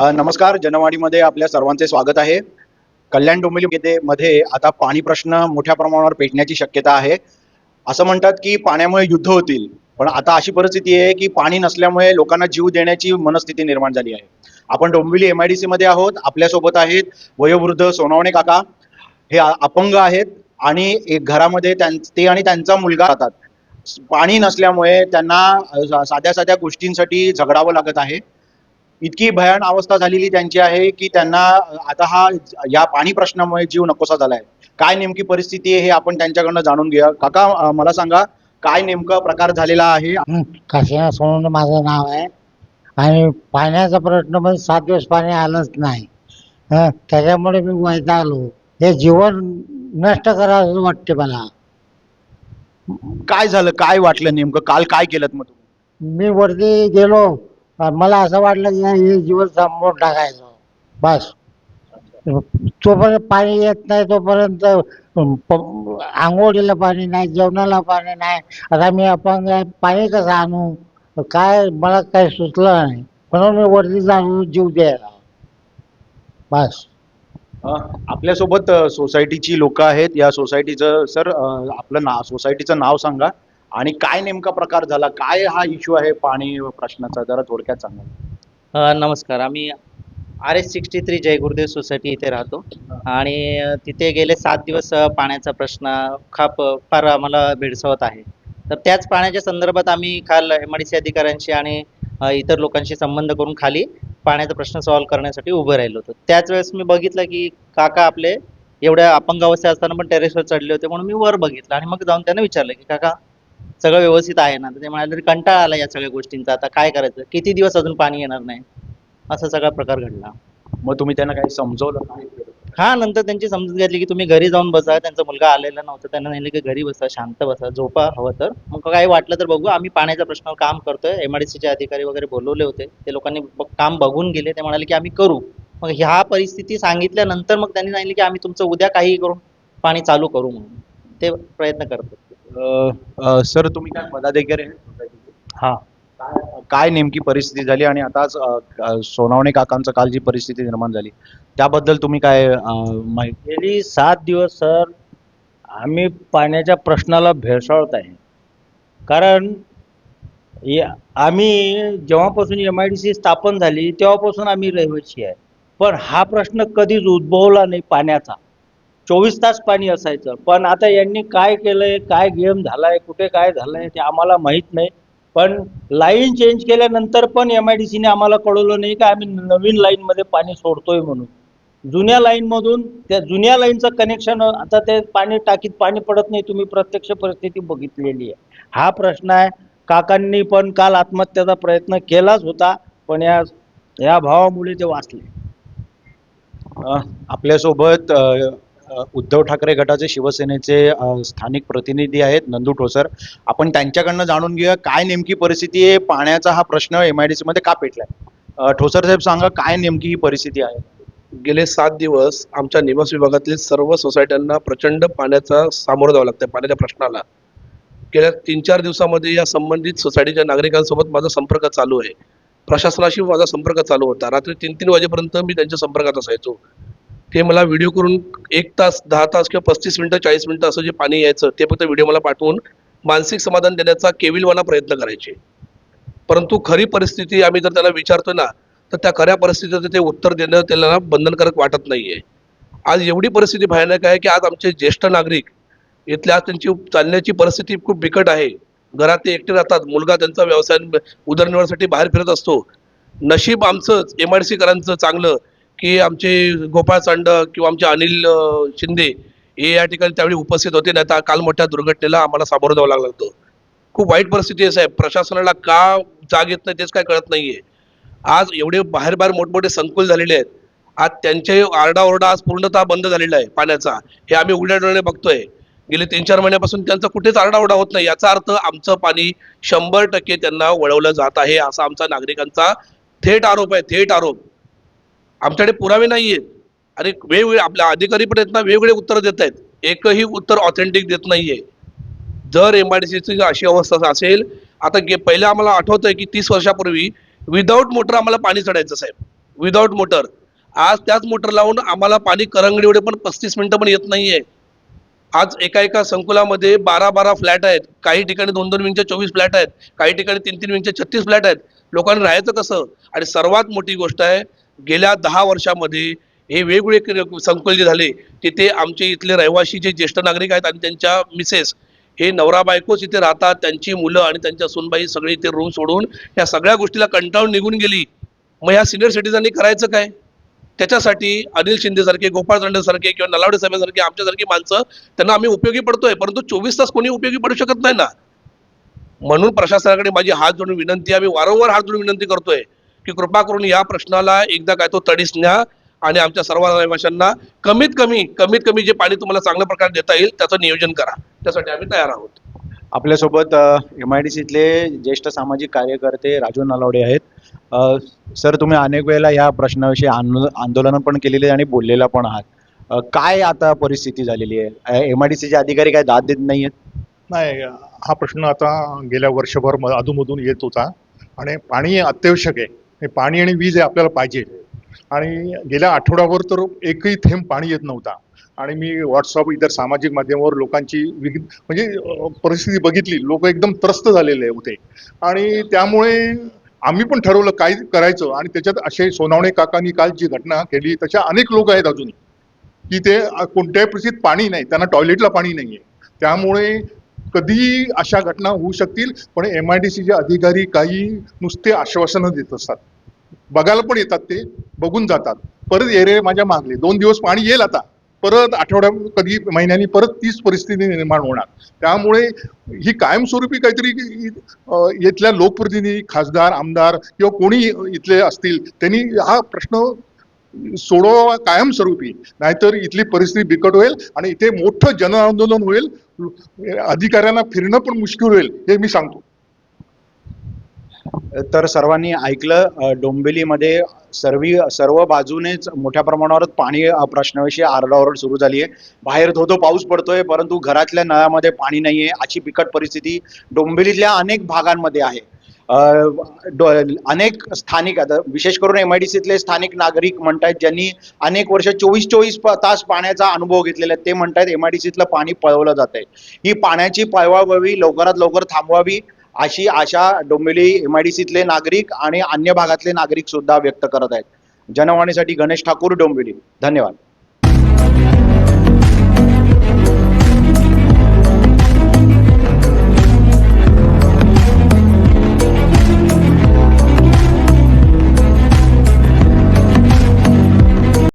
नमस्कार. जनवाणीमध्ये आपल्या सर्वांचे स्वागत आहे. कल्याण डोंबिवली मध्ये आता पाणी प्रश्न मोठ्या प्रमाणावर पेटण्याची शक्यता आहे. असं म्हणतात की पाण्यामुळे युद्ध होतील. पण आता अशी परिस्थिती आहे की पाणी नसल्यामुळे लोकांना जीव देण्याची मनस्थिती निर्माण झाली आहे. आपण डोंबिवली एम आय डी मध्ये आहोत. आपल्यासोबत आहेत वयोवृद्ध सोनावणे काका. हे अपंग आहेत आणि एक घरामध्ये त्यां ते आणि त्यांचा मुलगा राहतात. पाणी नसल्यामुळे त्यांना साध्या साध्या गोष्टींसाठी झगडावं लागत आहे. इतकी भयान अवस्था झालेली त्यांची आहे की त्यांना आता हा या पाणी प्रश्नामुळे जीव नकोसा झालाय. काय नेमकी परिस्थिती आहे हे आपण त्यांच्याकडनं जाणून घेऊया. काका मला सांगा काय नेमका प्रकार झालेला आहे? हं, काशीनाथ सोनवणे माझं नाव आहे? आणि पाण्याचा प्रश्न म्हणजे सात दिवस पाणी आलंच नाही. हं, त्याच्यामुळे मी वैतागलो हे जीवन नष्ट करावं वाटते मला. काय झालं? काय वाटलं नेमकं? काल काय केलं मग तुम्ही? मी वरती गेलो. मला असं वाटलं की हे जीवन संपवून टाकायचं. बस. तोपर्यंत पाणी येत नाही तोपर्यंत प- आंघोळीला पाणी नाही जेवणाला पाणी नाही. आता मी अपंग आहे पाणी कसं आणू? काय मला काही सुचलं नाही. म्हणून मी वरती जाणून जीव द्यायला. बस. आपल्यासोबत सोसायटीची लोक आहेत. या सोसायटीचं सर आपलं ना सोसायटीचं नाव सांगा. आणि काय नेमका प्रकार झाला? काय हा इश्यू आहे पाणी प्रश्नाचा? जरा थोडक्यात सांगा. नमस्कार. आम्ही R S sixty three Jai Gurudev society इथे राहतो. आणि तिथे गेले सात दिवस पाण्याचा प्रश्न खाप फार आम्हाला भेडसावत आहे. तर त्याच पाण्याच्या संदर्भात आम्ही काल एम डी सी अधिकाऱ्यांशी आणि इतर लोकांशी संबंध करून खाली पाण्याचा प्रश्न सॉल्व्ह करण्यासाठी उभं राहिलो होतो. त्याच वेळेस मी बघितलं की काका आपले एवढ्या अपंग अवस्था असताना पण टेरेसवर चढले होते म्हणून मी वर बघितलं आणि मग जाऊन त्यांना विचारलं की काका सगळं व्यवस्थित आहे ना? तर ते म्हणाले "अरे, कंटाळा आला या सगळ्या गोष्टींचा. आता काय करायचं? किती दिवस अजून पाणी येणार नाही? असा सगळा प्रकार घडला. मग तुम्ही त्यांना काही समजवलं काय हा नंतर त्यांची समजूत घेतली की तुम्ही घरी जाऊन बसा. त्यांचा मुलगा आलेला नव्हता. त्यांना सांगितलं की घरी बसा शांत बसा झोपा हवं तर. मग काही वाटलं तर बघू. आम्ही पाण्याच्या प्रश्नावर काम करतोय. एमआयडीसीचे अधिकारी वगैरे बोलवले होते. ते लोकांनी ब- काम बघून गेले. ते म्हणाले की आम्ही करू. मग ह्या परिस्थिती सांगितल्यानंतर मग त्यांनी सांगितलं की आम्ही तुमचं उद्या काही करून पाणी चालू करू म्हणून. ते प्रयत्न अ, सर तुम्ही काय पदाधिकारी? हा. काय- नेमकी परिस्थिती झाली आणि अ, सोनावणे काकांचं काल जी परिस्थिती निर्माण झाली त्याबद्दल तुम्ही काय माहिती? गेली सात दिवस सर आम्ही पाण्याच्या प्रश्नाला भेळसावत आहे. कारण या- आम्ही जेव्हापासून एम आय डी सी स्थापन झाली तेव्हापासून आम्ही रहिवासी आहे. पण हा प्रश्न कधीच उद्भवला नाही पाण्याचा. चोवीस तास पाणी असायचं. पण आता यांनी काय केलंय काय गेम झालाय कुठे काय झालंय ते आम्हाला माहीत नाही. पण लाईन चेंज केल्यानंतर पण एम आय डी सीने आम्हाला कळवलं नाही का आम्ही नवीन लाईनमध्ये पाणी सोडतोय म्हणून. जुन्या लाईनमधून त्या जुन्या लाईनचं कनेक्शन आता ते पाणी टाकीत पाणी पडत नाही तुम्ही प्रत्यक्ष परिस्थिती बघितलेली आहे. हा प्रश्न आहे. काकांनी पण काल आत्महत्याचा प्रयत्न केलाच होता पण या या भावामुळे ते वाचले. आपल्यासोबत उद्धव ठाकरे गटाचे शिवसेनेचे स्थानिक प्रतिनिधी आहेत नंदू ठोसर. आपण त्यांच्याकडनं जाणून घेऊया काय नेमकी परिस्थिती आहे. पाण्याचा हा प्रश्न एम आय डी सी मध्ये का पेटलाय? ठोसर साहेब सांगा काय नेमकी ही परिस्थिती आहे? गेले सात दिवस आमच्या निवास विभागातील सर्व सोसायट्यांना प्रचंड पाण्याचा सामोरं जावं लागतं पाण्याच्या प्रश्नाला. गेल्या तीन चार दिवसामध्ये या संबंधित सोसायटीच्या नागरिकांसोबत माझा संपर्क चालू आहे. प्रशासनाशी माझा संपर्क चालू होता. रात्री तीन तीन वाजेपर्यंत मी त्यांच्या संपर्कात असायचो. ते मला व्हिडिओ करून एक तास दहा तास किंवा पस्तीस मिनटं चाळीस मिनटं असं जे पाणी यायचं ते फक्त व्हिडिओ मला पाठवून मानसिक समाधान देण्याचा केविलवाना प्रयत्न करायचे. परंतु खरी परिस्थिती आम्ही जर त्याला विचारतो ना तर त्या खऱ्या परिस्थितीचं ते उत्तर देणं त्यांना बंधनकारक वाटत नाही आहे आज एवढी परिस्थिती भयानक आहे की आज आमचे ज्येष्ठ नागरिक इथल्या आज त्यांची चालण्याची परिस्थिती खूप बिकट आहे. घरात ते एकटे राहतात मुलगा त्यांचा व्यवसाय उदरनिर्वाहासाठी बाहेर फिरत असतो. नशीब आमचंच एम आय डी सीकरांचं चांगलं की आमचे गोपाळ चांड किंवा आमचे अनिल शिंदे हे या ठिकाणी त्यावेळी उपस्थित होते. नाही तर काल मोठ्या दुर्घटनेला आम्हाला सामोरं जावं लागलं होतं. खूप वाईट परिस्थिती आहे साहेब. प्रशासनाला का जाग येत नाही तेच काय कळत नाही आहे आज एवढे बाहेर बाहेर मोठमोठे संकुल झालेले आहेत. आज त्यांचे आरडाओरडा आज पूर्णतः बंद झालेला आहे पाण्याचा. हे आम्ही उघड्या डोळ्याने बघतोय. गेले तीन चार महिन्यापासून त्यांचा कुठेच आरडाओरडा होत नाही. याचा अर्थ आमचं पाणी शंभर टक्के त्यांना वळवलं जात आहे असा आमचा नागरिकांचा थेट आरोप आहे. थेट आरोप. आमच्याकडे पुरावे नाही आहेत आणि वेगवेगळे आपल्या अधिकारी पण आहेत ना वेगवेगळे उत्तर देत आहेत. एकही उत्तर ऑथेंटिक देत नाही आहे जर एम आय डी सीची अशी अवस्था असेल आता गे पहिलं आम्हाला आठवतं आहे की तीस वर्षापूर्वी विदाऊट मोटर आम्हाला पाणी चढायचं साहेब. विदाऊट मोटर आज त्याच मोटर लावून आम्हाला पाणी करंगडी एवढे पण पस्तीस मिनटं पण येत नाही आहे आज एका एका संकुलामध्ये बारा बारा फ्लॅट आहेत. काही ठिकाणी दोन दोन विंगचे चोवीस फ्लॅट आहेत. काही ठिकाणी तीन तीन विंगचे छत्तीस फ्लॅट आहेत. लोकांनी राहायचं कसं? आणि सर्वात मोठी गोष्ट आहे गेल्या दहा वर्षामध्ये हे वेगवेगळे संकुल जे झाले तिथे आमचे इथले रहिवासी जे ज्येष्ठ नागरिक आहेत आणि त्यांच्या मिसेस हे नवरा बायकोच इथे राहतात त्यांची मुलं आणि त्यांच्या सुनबाई सगळे इथे रूम सोडून या सगळ्या गोष्टीला कंटाळून निघून गेली. मग या सिनियर सिटीजननी करायचं काय? त्याच्यासाठी अनिल शिंदेसारखे गोपाळ सारखे किंवा नलावडे साहेबांसारखे आमच्यासारखी माणसं त्यांना आम्ही उपयोगी पडतोय परंतु चोवीस तास कोणी उपयोगी पडू शकत नाही ना. म्हणून प्रशासनाकडे माझी हात जोडून विनंती आहे. आम्ही वारंवार हात जोडून विनंती करतोय. की कृपा करून या प्रश्नाला एकदा काय तो तडीस न्या आणि आमच्या सर्व रहिवाशांना कमीत कमी कमीत कमी जे पाणी तुम्हाला चांगल्या प्रकारे देता येईल त्याचं नियोजन करा. त्यासाठी आम्ही तयार आहोत. आपल्यासोबत एम आय डी सीतले ज्येष्ठ सामाजिक कार्यकर्ते राजू नलावडे आहेत. सर तुम्ही अनेक वेळेला या प्रश्नाविषयी आंदोलन आंदोलन पण केलेले आणि बोललेला पण आहात. काय आता परिस्थिती झालेली आहे? एम आय डी सीचे अधिकारी काय दाद देत नाही आहेत नाही हा प्रश्न आता गेल्या वर्षभर अधूनमधून येत होता. आणि पाणी अत्यावश्यक आहे. पाणी आणि वीज हे आपल्याला पाहिजे. आणि गेल्या आठवड्याभर तर एकही थेंब पाणी येत नव्हता. आणि मी व्हॉट्सअप इतर सामाजिक माध्यमावर लोकांची विग म्हणजे परिस्थिती बघितली. लोक एकदम त्रस्त झालेले होते. आणि त्यामुळे आम्ही पण ठरवलं काय करायचं. आणि त्याच्यात असे सोनावणे काकांनी काल जी घटना केली तशा अनेक लोक आहेत अजून की ते कोणत्याही परिस्थितीत पाणी नाही. त्यांना टॉयलेटला पाणी नाही आहे त्यामुळे कधीही अशा घटना होऊ शकतील पण एम आय डी सीचे अधिकारी काही नुसते आश्वासनं देत असतात. बघायला पण येतात ते बघून जातात. परत एरे माझ्या मागले. दोन दिवस पाणी येईल आता. परत आठवड्या कधी महिन्यांनी परत तीच परिस्थिती निर्माण होणार. त्यामुळे ही कायमस्वरूपी काहीतरी इथल्या लोकप्रतिनिधी खासदार आमदार किंवा कोणी इथले असतील त्यांनी हा प्रश्न सोडवा कायमस्वरूपी. नाहीतर इथली परिस्थिती बिकट होईल आणि इथे मोठं जन आंदोलन होईल. अधिकाऱ्यांना फिरणं पण मुश्किल होईल हे मी सांगतो. तर सर्वांनी ऐकलं डोंबिवलीमध्ये सर्व सर्व बाजूनेच मोठ्या प्रमाणावर पाणी प्रश्नाविषयी आरडाओरड सुरू झाली आहे बाहेर धोधो पाऊस पडतोय परंतु घरातल्या नळामध्ये पाणी नाही आहे अशी बिकट परिस्थिती डोंबिवलीतल्या अनेक भागांमध्ये आहे. डो- अनेक स्थानिक आता विशेष करून एम आय डी सीतले स्थानिक नागरिक म्हणतायत ज्यांनी अनेक वर्ष चोवीस चोवीस तास पाण्याचा अनुभव घेतलेला आहे ते म्हणतायत एम आय डी सीतलं पाणी पळवलं जात आहे ही पाण्याची पळवावळी लवकरात लवकर थांबवावी. अशी आशा डोंबिवली एम आय डी सीतले नागरिक आणि अन्य भागातले नागरिक सुद्धा व्यक्त करत आहेत. जनवाणीसाठी गणेश ठाकूर डोंबिवली. धन्यवाद.